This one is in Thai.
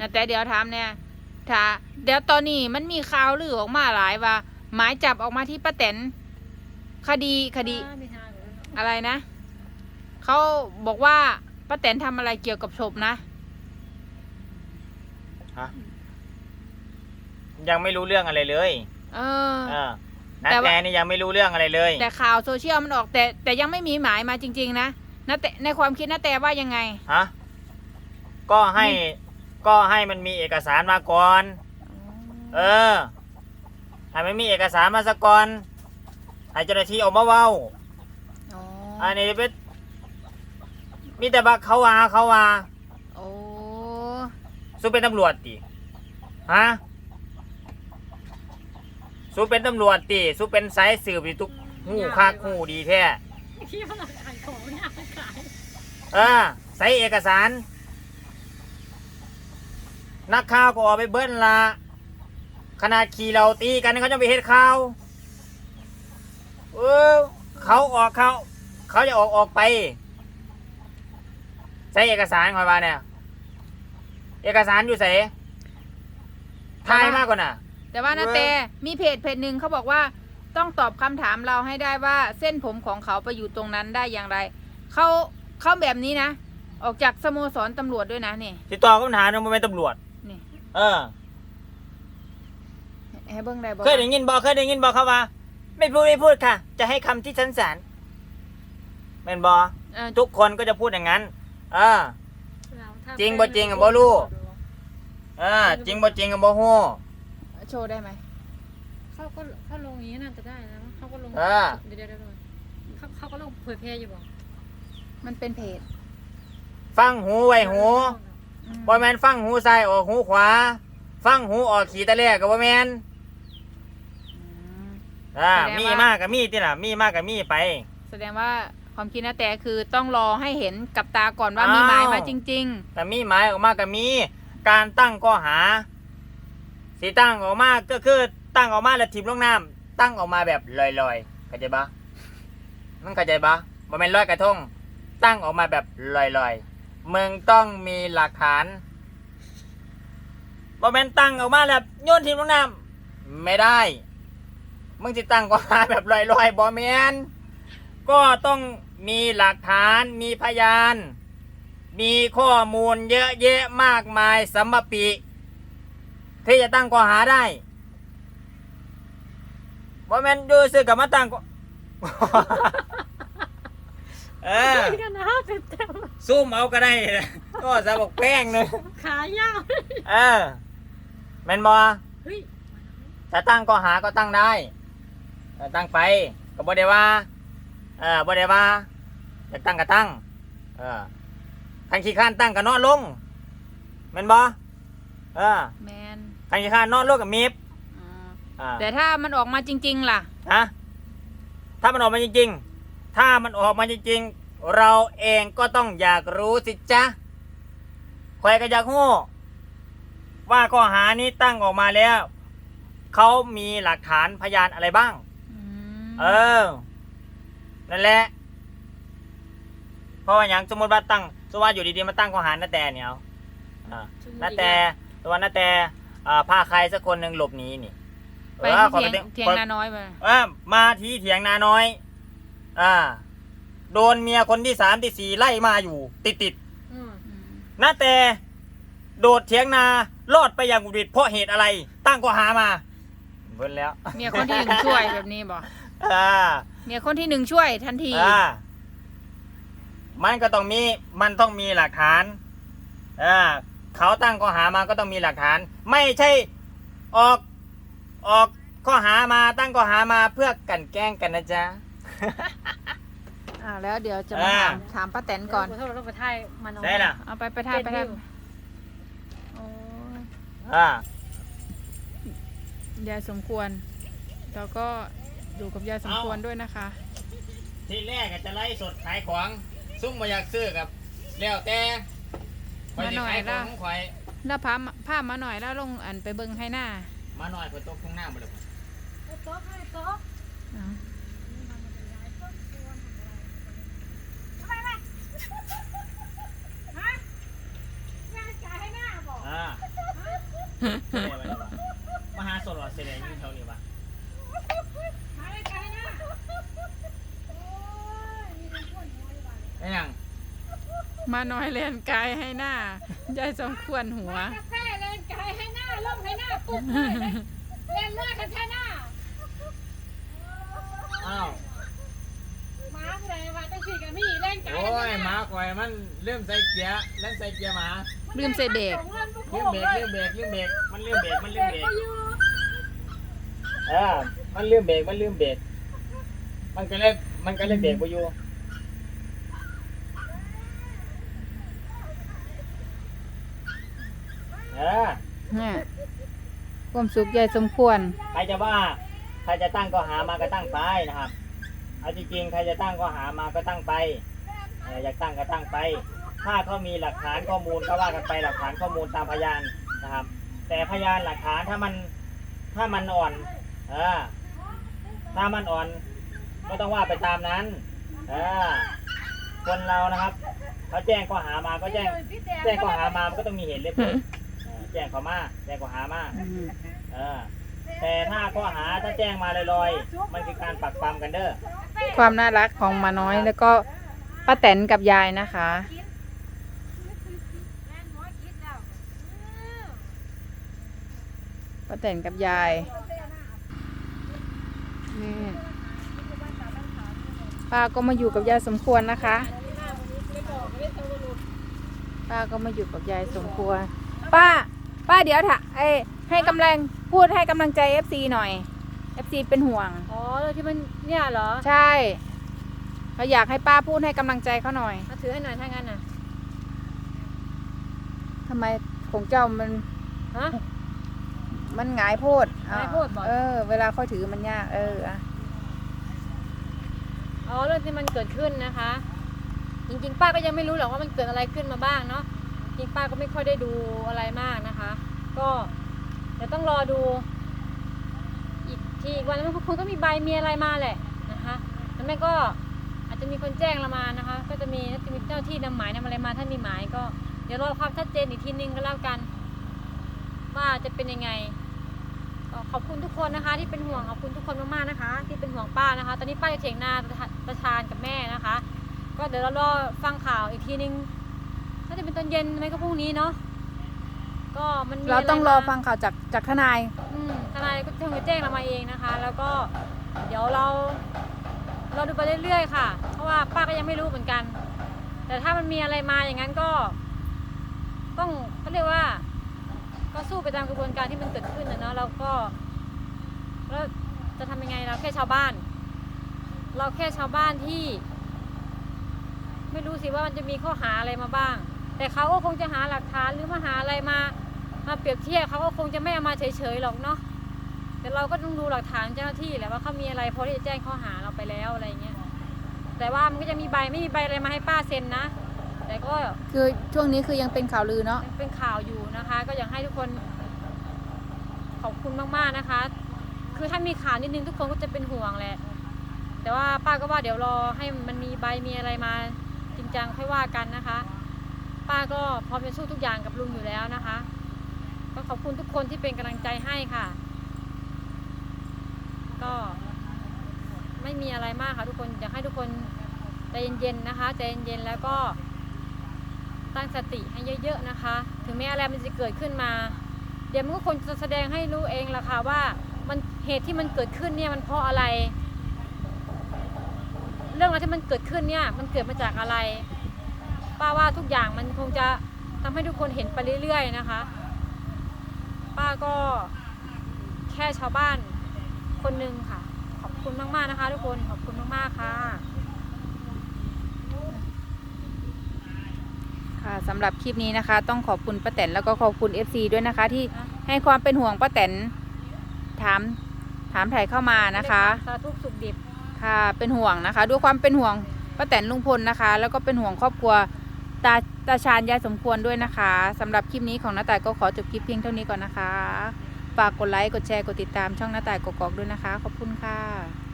นะแต่เดี๋ยวถามเนี่ยถ้าเดี๋ยวตอนนี้มันมีข่าวลือออกมาหลายว่า หมายจับออกมาที่ป้าแตนคดีคดีอ่ามีทางอยู่แล้วเนอะอะไรนะเขาบอกว่าป้าแตนทำอะไรเกี่ยวกับศพนะยังไม่รู้เรื่องอะไรเลยเออ เออนัแต่แต่ว่านี่ยังไม่รู้เรื่องอะไรเลย แต่ข่าวโซเชียลมันออกแต่แต่ยังไม่มีหมายมาจริง ๆ นะนะแต่ในความคิดนะแต่ว่ายังไง ฮะ ก็ให้ ก็ให้มันมีเอกสารมาก่อน เออให้มันมีเอกสารมาสะก่อนให้เจ้าหน้าที่ออกมาเว้าอ๋ออันนี้เป็นมีแต่บักเขาว่าเขาว่าโอ้สู้เป็นตำรวจติฮะสู้เป็นตำรวจติสู้เป็นสายสืบดิทุกหูคักหูดีแท้ที่มันขายของเนี่ยมันขายเออใส่เอกสาร นักข่าวก็ออกไปเบิ้ลละขนาดขี่เราตีกันเขาจะไปเฮ็ดข่าวเออเขาออกเขาเขาจะออกออกไปใส่เอกสารคอยมาเนี่ย เอกสารอยู่ใส่ทายมากกว่าน่ะ แต่ว่านะเว้ยแต่มีเพจเพจหนึ่งเขาบอกว่าต้องตอบคำถามเราให้ได้ว่าเส้นผมของเขาไปอยู่ตรงนั้นได้อย่างไร เขาเขาแบบนี้นะ ออกจากสโมสรตำรวจด้วยนะนี่ติดต่อคำถามมันเป็นตำรวจนี่ เออ ให้เบิ้งได้บอกเคยได้ยินบอกเคยได้ยินบอกเขาว่า ไม่พูดไม่พูดค่ะ จะให้คำที่ชั้นศาลเป็นบอเอ่อทุกคนก็จะพูดอย่างนั้น เออเราถ้าจริงบ่จริงอะบ่รู้ เออจริงบ่จริงกับบ่ฮู้ โชว์ได้ไหมเขาก็เขาลงอย่างนี้น่าจะได้นะเขาก็ลงเออเดี๋ยวเดี๋ยวเดี๋ยวเขาเขาก็ลงเผยแพร่อยู่บ่มันเป็นเพจฟังหูไว้หู อืมบ่แม่นฟังหูซ้ายออกหูขวา ฟังหูออกขีตะแลกก็บ่แม่นอืมอ่าแสดงว่ามีมากก็มีติล่ะ มีมากก็มีไป แสดงว่าความคิดนะแต่คือต้องรอให้เห็นกับตาก่อนว่าอ้าวมีหมายมาจริง แต่มีหมายออกมาก็มี การตั้งข้อหาสิตั้งออกมาก็คือตั้งออกมาแล้วทิมลงน้ำตั้งออกมาแบบลอยๆเข้าใจปะมันเข้าใจปะบ่แม่นลอยกระทง ตั้งออกมาแบบลอยๆ มึงต้องมีหลักฐานบ่แม่นตั้งออกมาแล้วโยนทิมลงน้ำไม่ได้ มึงสิตั้งข้อหาแบบลอยๆบ่แมนก็ต้องมีหลักฐานมีพยาน มีข้อมูลเยอะแยะมากมายสัมมปีที่จะตั้งข้อหาได้บ่แม่นดูซื้อกับมาตั้งก็ เออคุยกันนะเป็นเต็มซุ่มเอาก็ได้ก็จะบอกแป้งเลยขายาวเออแม่นบอเฮ้ยถ้าตั้งข้อหาก็ตั้งได้เออตั้งไปก็บ่ได้ว่าเออบ่ได้ว่าจะตั้งก็ตั้งเออทันขี้ข้านตั้งก็นอนลงแม่นบอเออๆแมนทันขี้ข้านนอนลงกับมีบอ่าอ่าแต่ถ้ามันออกมาจริง ๆ ล่ะฮะถ้ามันออกมาจริง ๆ ถ้ามันออกมาจริงๆ เราเองก็ต้องอยากรู้สิจ๊ะใครก็อยากรู้ว่าข้อหานี้ตั้งออกมาแล้ว เขามีหลักฐานพยานอะไรบ้างอืมเออ นั่นแหละ เพราะว่าอย่างสมมติว่าตั้งสมมติว่าอยู่ดีๆมาตั้งข้อหานาแต่เนี่ยเอาอ่านาแต่ตัวนาแต่อ่าพาใครสักคนหนึ่งหลบหนีนี่ไปออที่ขอเถียงไปเถียงขอนาน้อยมา เออมาที่เถียงนาน้อย อ่า โดนเมียคนที่สามที่สี่ไล่มาอยู่ ติดติดอืมอืมๆนาแต่โดดเถียงนารอดไปอย่างบุดหวิดเพราะเหตุอะไร ตั้งข้อหามาเบิ่นแล้วเมียคนที่หนึ่งช่วยแบบนี้บอกอ่า เมียคนที่หนึ่งช่วยทันที อ่า มันก็ต้องมี มันต้องมีหลักฐาน อ่า เขาตั้งข้อหามาก็ต้องมีหลักฐาน ไม่ใช่ออก ออกข้อหามาตั้งข้อหามาเพื่อกลันแกล้งกันนะจ๊ะ อ่าแล้วเดี๋ยวจะมาอ่าถามถามป้าแตนก่อนเดี๋ยวเราต้องไปถ่ายมันเอาได้ล่ะ เอาไปไปถ่ายไปถ่ายเป็นวิวโอ้ยอ่ายายสมควรแล้วก็อยู่กับยายสมควรด้วยนะคะ ที่แรกอะจะไล่สดขายของ ซุ่มมาอยากซื้อกับแล้วแต่ข่อยสิมาหน่อยขายขล่ะองของข่อยแล้วพามาพามาหน่อยแล้วลงอันไปเบิ่งให้หน้ามาหน่อยเปิดโต๊ะข้างหน้าหมดเลยเอาโต๊ะให้โต๊ะเอาฮะยายจ่ายให้หน้าบอกอ่า เสียอะไรวะ มหาสรวเสียอะไรอยู่แถวนี้วะไอ้ยังมาน้อยแลนกายให้หน้ายายสมควรหัวกาแฟเล่นกายให้หน้าล่มให้หน้าปุ๊บเลยเลนเลือดกันแค่หน้าอ้าวหมาผู้ใดว่าตั้งสี่กับมี่เล่นกายโอ้ยหมาข่อยมันเริ่มใส่เกียร์เริ่มใส่เกียร์หมา ลืมใส่เบรกเลื่อนเบรกเลื่อนเบรกเลื่อนเบรกมันเลื่อนเบรกมันเลื่อนเบรกเออมันเลื่อนเบรกมันเลื่อนเบรกมันก็เลยมันก็เลยเบรกไปอยู่เออเนี่ยความสุขยายสมควร ใครจะว่า ใครจะตั้งก็หามาก็ตั้งไปนะครับ เอาจริงๆใครจะตั้งก็หามาก็ตั้งไปเอออยากตั้งก็ตั้งไป ถ้าเขามีหลักฐานข้อมูลก็ว่ากันไปหลักฐานข้อมูลตามพยานนะครับ แต่พยานหลักฐานถ้ามันถ้ามันอ่อนเออถ้ามันอ่อนก็ต้องว่าไปตามนั้นเออคนเรานะครับเขาแจ้งข้อหามาก็แจ้งแจ้งข้อหามามันก็ต้องมีเหตุและผลเออแจ้งข้อมาแจ้งข้อหามาเออแต่ถ้าข้อหาถ้าแจ้งมาลอยๆ มันคือการปักปำกันเด้อความน่ารักของมาน้อยแล้วก็ป้าแตนกับยายนะคะ ป้าแตนกับยาย นี่ป้าก็มาอยู่กับยายสมควรนะคะ ป้าก็มาอยู่กับยายสมควร ป้า ป้าเดี๋ยวถะเอ้ยให้กำลังพูดให้กำลังใจเอฟซีหน่อยเอฟซีเป็นห่วง อ๋อแล้วที่มันเนี่ยเหรอใช่เขาอยากให้ป้าพูดให้กำลังใจเขาหน่อยมาถือให้หน่อยถ้างั้นน่ะทำไมของเจ้ามันฮะ มันหงายโพดอะหงายโพดบ่ เออ เวลาค่อยถือมันยาก เอออะอ๋อเรื่องที่มันเกิดขึ้นนะคะ จริงๆ ป้าก็ยังไม่รู้หรอกว่ามันเกิดอะไรขึ้นมาบ้างเนาะจริงป้าก็ไม่ค่อยได้ดูอะไรมากนะคะ ก็เดี๋ยวต้องรอดู อีกทีอีกวันนึงคงต้องมีใบมีอะไรมาแหละนะคะแล้วแม่ก็อาจจะมีคนแจ้งเรามานะคะ ก็จะมีจะมีเจ้าหน้าที่นำหมายนำอะไรมาถ้ามีหมายก็ เดี๋ยวรอความชัดเจนอีกทีนึงก็แล้วกัน ว่าจะเป็นยังไงก็ ขอบคุณทุกคนนะคะ ที่เป็นห่วงขอบคุณทุกคนมากๆนะคะ ที่เป็นห่วงป้านะคะ ตอนนี้ป้าจะเถียงนาตาชาญกับแม่นะคะ ก็เดี๋ยวเรารอฟังข่าวอีกทีนึงน่าจะเป็นตอนเย็นไม่ก็พรุ่งนี้เนาะก็มันมีเราต้องะรไมาอฟังข่าวจากจากทนายอืมทนายก็จะแจ้งเรามาเองนะคะ แล้วก็เดี๋ยวเรา เราดูไปเรื่อยๆค่ะ เพราะว่าป้าก็ยังไม่รู้เหมือนกัน แต่ถ้ามันมีอะไรมาอย่างนั้นก็ ต้องเขาเรียกว่าก็ สู้ไปตามกระบวนการที่มันเกิดขึ้นนะเนาะเราก็แล้วจะทำยังไงเราแค่ชาวบ้าน เราแค่ชาวบ้านที่ ไม่รู้สิว่ามันจะมีข้อหาอะไรมาบ้าง แต่เขาก็คงจะหาหลักฐานหรือมาหาอะไรมามาเปรียบเทียบเขาก็คงจะไม่เอามาเฉยๆหรอกเนาะแต่เราก็ต้องดูหลักฐานเจ้าหน้าที่แหละว่าเขามีอะไรพอที่จะแจ้งข้อหาเราไปแล้วอะไรเงี้ยแต่ว่ามันก็จะมีใบไม่มีใบอะไรมาให้ป้าเซ็นนะ แต่ก็คือช่วงนี้คือยังเป็นข่าวลือเนาะยังเป็นข่าวอยู่นะคะ ก็อยากให้ทุกคนขอบคุณมากๆนะคะ คือถ้ามีข่าวนิดนึงทุกคนก็จะเป็นห่วงแหละ แต่ว่าป้าก็ว่าเดี๋ยวรอให้มันมีใบมีอะไรมาจริงจังค่อยว่ากันนะคะ ป้าก็พร้อมจะสู้ทุกอย่างกับลุงอยู่แล้วนะคะ ก็ขอบคุณทุกคนที่เป็นกำลังใจให้ค่ะ ก็ไม่มีอะไรมากค่ะทุกคนอยากให้ทุกคนใจเย็นๆนะคะใจเย็นๆแล้วก็ ตั้งสติให้เยอะ ๆนะคะ ถึงแม้อะไรมันจะเกิดขึ้นมา เดี๋ยวมันก็คงจะแสดงให้รู้เองละค่ะว่ามันเหตุที่มันเกิดขึ้นเนี่ยมันเพราะอะไร เรื่องอะไรที่มันเกิดขึ้นเนี่ยมันเกิดมาจากอะไร ป้าว่าทุกอย่างมันคงจะทำให้ทุกคนเห็นไปเรื่อยๆนะคะ ป้าก็แค่ชาวบ้านคนหนึ่งค่ะ ขอบคุณมากๆนะคะ ทุกคนขอบคุณมากๆค่ะ ค่ะสำหรับคลิปนี้นะคะ ต้องขอบคุณป้าแตนแล้วก็ขอบคุณ FC ด้วยนะคะ ที่ให้ความเป็นห่วงป้าแตนถามถามถ่ายเข้ามานะคะ สาธุสุขดิบค่ะเป็นห่วงนะคะ ด้วยความเป็นห่วงป้าแตนลุงพลนะคะ แล้วก็เป็นห่วงครอบครัวตาตาชาญยายสมควรด้วยนะคะสำหรับคลิปนี้ของน้าต่ายก็ขอจบคลิปเพียงเท่านี้ก่อนนะคะ ฝากกดไลค์กดแชร์กดติดตามช่องน้าต่ายกกอกด้วยนะคะ ขอบคุณค่ะ